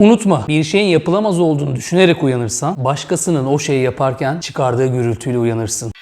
Unutma, bir şeyin yapılamaz olduğunu düşünerek uyanırsan, başkasının o şeyi yaparken çıkardığı gürültüyle uyanırsın.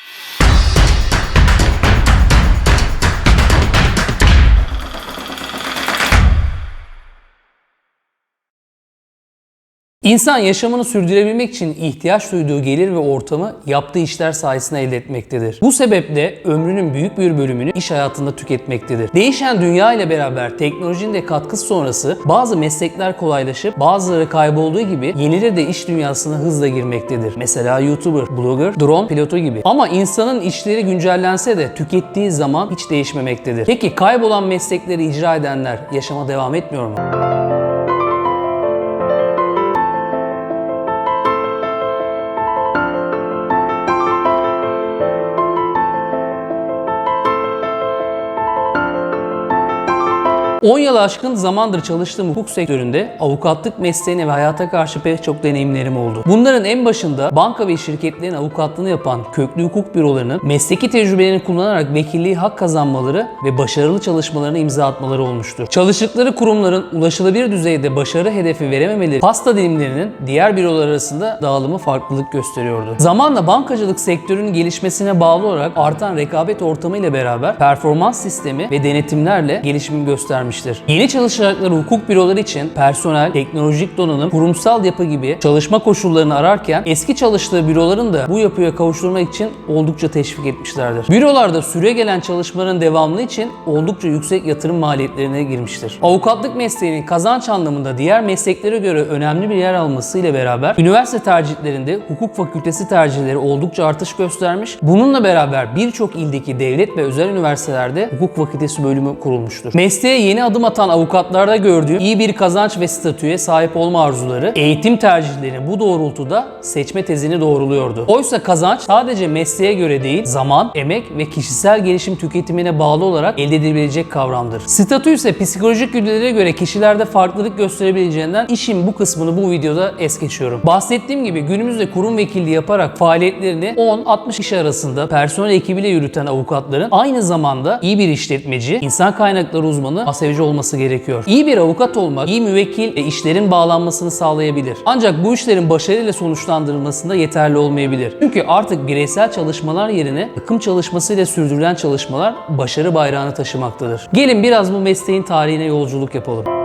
İnsan yaşamını sürdürebilmek için ihtiyaç duyduğu gelir ve ortamı yaptığı işler sayesinde elde etmektedir. Bu sebeple ömrünün büyük bir bölümünü iş hayatında tüketmektedir. Değişen dünya ile beraber teknolojinin de katkısı sonrası bazı meslekler kolaylaşıp bazıları kaybolduğu gibi yenileri de iş dünyasına hızla girmektedir. Mesela YouTuber, blogger, drone pilotu gibi. Ama insanın işleri güncellense de tükettiği zaman hiç değişmemektedir. Peki kaybolan meslekleri icra edenler yaşama devam etmiyor mu? ...10 yıl aşkın zamandır çalıştığım hukuk sektöründe avukatlık mesleğine ve hayata karşı pek çok deneyimlerim oldu. Bunların en başında banka ve şirketlerin avukatlığını yapan köklü hukuk bürolarının mesleki tecrübelerini kullanarak vekilliği hak kazanmaları ve başarılı çalışmalarına imza atmaları olmuştur. Çalıştıkları kurumların ulaşılabilir düzeyde başarı hedefi verememeleri pasta dilimlerinin diğer bürolar arasında dağılımı farklılık gösteriyordu. Zamanla bankacılık sektörünün gelişmesine bağlı olarak artan rekabet ortamı ile beraber performans sistemi ve denetimlerle gelişim göstermiştir. Yeni çalışacakları hukuk büroları için personel, teknolojik donanım, kurumsal yapı gibi çalışma koşullarını ararken eski çalıştığı büroların da bu yapıya kavuşturmak için oldukça teşvik etmişlerdir. Bürolarda süre gelen çalışmaların devamlı için oldukça yüksek yatırım maliyetlerine girmiştir. Avukatlık mesleğinin kazanç anlamında diğer mesleklere göre önemli bir yer almasıyla beraber üniversite tercihlerinde hukuk fakültesi tercihleri oldukça artış göstermiş. Bununla beraber birçok ildeki devlet ve özel üniversitelerde hukuk fakültesi bölümü kurulmuştur. Mesleğe yeni adım atan avukatlarda gördüğüm iyi bir kazanç ve statüye sahip olma arzuları, eğitim tercihlerini bu doğrultuda seçme tezini doğruluyordu. Oysa kazanç sadece mesleğe göre değil, zaman, emek ve kişisel gelişim tüketimine bağlı olarak elde edilebilecek kavramdır. Statü ise psikolojik güdülere göre kişilerde farklılık gösterebileceğinden işin bu kısmını bu videoda es geçiyorum. Bahsettiğim gibi günümüzde kurum vekilliği yaparak faaliyetlerini 10-60 kişi arasında personel ekibiyle yürüten avukatların aynı zamanda iyi bir işletmeci, insan kaynakları uzmanı, asevci olması gerekiyor. İyi bir avukat olmak, iyi müvekkil ve işlerin bağlanmasını sağlayabilir. Ancak bu işlerin başarıyla sonuçlandırılmasında yeterli olmayabilir. Çünkü artık bireysel çalışmalar yerine takım çalışmasıyla sürdürülen çalışmalar başarı bayrağını taşımaktadır. Gelin biraz bu mesleğin tarihine yolculuk yapalım.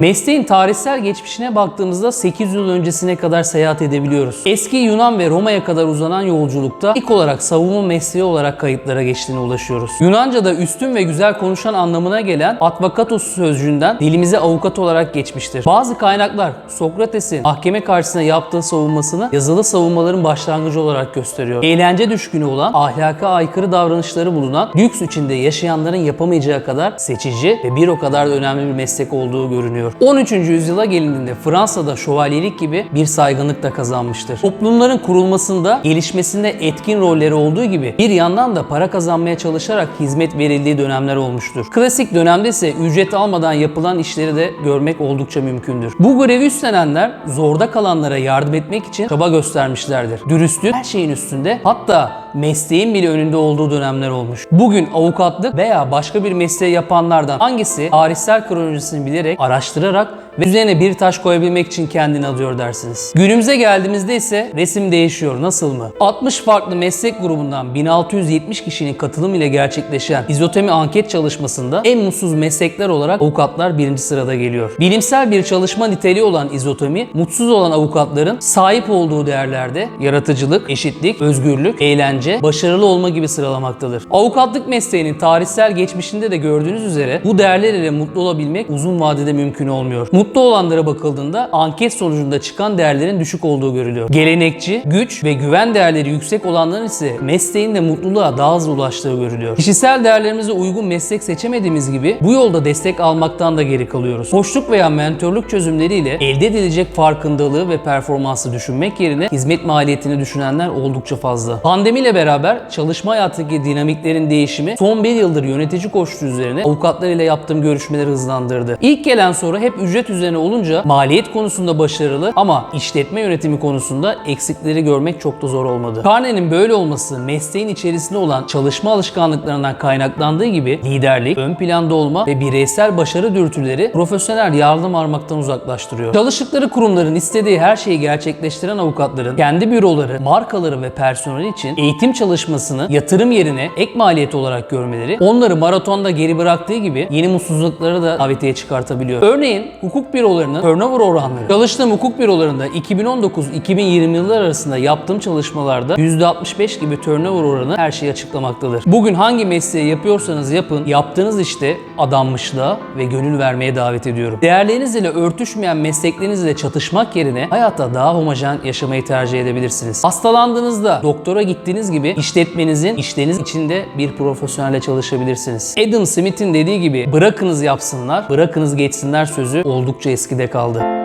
Mesleğin tarihsel geçmişine baktığımızda 800 yıl öncesine kadar seyahat edebiliyoruz. Eski Yunan ve Roma'ya kadar uzanan yolculukta ilk olarak savunma mesleği olarak kayıtlara geçtiğine ulaşıyoruz. Yunanca'da üstün ve güzel konuşan anlamına gelen advokatos sözcüğünden dilimize avukat olarak geçmiştir. Bazı kaynaklar Sokrates'in mahkeme karşısında yaptığı savunmasını yazılı savunmaların başlangıcı olarak gösteriyor. Eğlence düşkünü olan, ahlaka aykırı davranışları bulunan, lüks içinde yaşayanların yapamayacağı kadar seçici ve bir o kadar da önemli bir meslek olduğu görünüyor. 13. yüzyıla gelindiğinde Fransa'da şövalyelik gibi bir saygınlık da kazanmıştır. Toplumların kurulmasında, gelişmesinde etkin rolleri olduğu gibi bir yandan da para kazanmaya çalışarak hizmet verildiği dönemler olmuştur. Klasik dönemde ise ücret almadan yapılan işleri de görmek oldukça mümkündür. Bu görevi üstlenenler zorda kalanlara yardım etmek için çaba göstermişlerdir. Dürüstlük her şeyin üstünde hatta mesleğin bile önünde olduğu dönemler olmuş. Bugün avukatlık veya başka bir mesleği yapanlardan hangisi tarihsel kronolojisini bilerek, araştırarak ve üzerine bir taş koyabilmek için kendini adıyor dersiniz. Günümüze geldiğimizde ise resim değişiyor. Nasıl mı? 60 farklı meslek grubundan 1670 kişinin katılım ile gerçekleşen izotemi anket çalışmasında en mutsuz meslekler olarak avukatlar birinci sırada geliyor. Bilimsel bir çalışma niteliği olan izotemi, mutsuz olan avukatların sahip olduğu değerlerde yaratıcılık, eşitlik, özgürlük, eğlence, başarılı olma gibi sıralamaktadır. Avukatlık mesleğinin tarihsel geçmişinde de gördüğünüz üzere bu değerler ile mutlu olabilmek uzun vadede mümkün olmuyor. Mutlu olanlara bakıldığında anket sonucunda çıkan değerlerin düşük olduğu görülüyor. Gelenekçi, güç ve güven değerleri yüksek olanların ise mesleğin de mutluluğa daha hızlı ulaştığı görülüyor. Kişisel değerlerimize uygun meslek seçemediğimiz gibi bu yolda destek almaktan da geri kalıyoruz. Koçluk veya mentorluk çözümleriyle elde edilecek farkındalığı ve performansı düşünmek yerine hizmet maliyetini düşünenler oldukça fazla. Pandemiyle beraber çalışma hayatındaki dinamiklerin değişimi son bir yıldır yönetici koçluğu üzerine avukatlar ile yaptığım görüşmeleri hızlandırdı. İlk gelen soru hep ücret düzeni olunca maliyet konusunda başarılı ama işletme yönetimi konusunda eksikleri görmek çok da zor olmadı. Carney'nin böyle olması mesleğin içerisinde olan çalışma alışkanlıklarından kaynaklandığı gibi liderlik, ön planda olma ve bireysel başarı dürtüleri profesyonel yardım armaktan uzaklaştırıyor. Çalıştıkları kurumların istediği her şeyi gerçekleştiren avukatların kendi büroları, markaları ve personeli için eğitim çalışmasını yatırım yerine ek maliyet olarak görmeleri onları maratonda geri bıraktığı gibi yeni mutsuzlukları da davetiye çıkartabiliyor. Örneğin hukuk bürolarının turnover oranları. Çalıştığım hukuk bürolarında 2019-2020 yıllar arasında yaptığım çalışmalarda %65 gibi turnover oranı her şeyi açıklamaktadır. Bugün hangi mesleği yapıyorsanız yapın, yaptığınız işte adanmışlığa ve gönül vermeye davet ediyorum. Değerleriniz ile örtüşmeyen mesleklerinizle çatışmak yerine hayatta daha homojen yaşamayı tercih edebilirsiniz. Hastalandığınızda doktora gittiğiniz gibi işletmenizin işleriniz içinde bir profesyonelle çalışabilirsiniz. Adam Smith'in dediği gibi bırakınız yapsınlar, bırakınız geçsinler sözü oldukça eskide kaldı.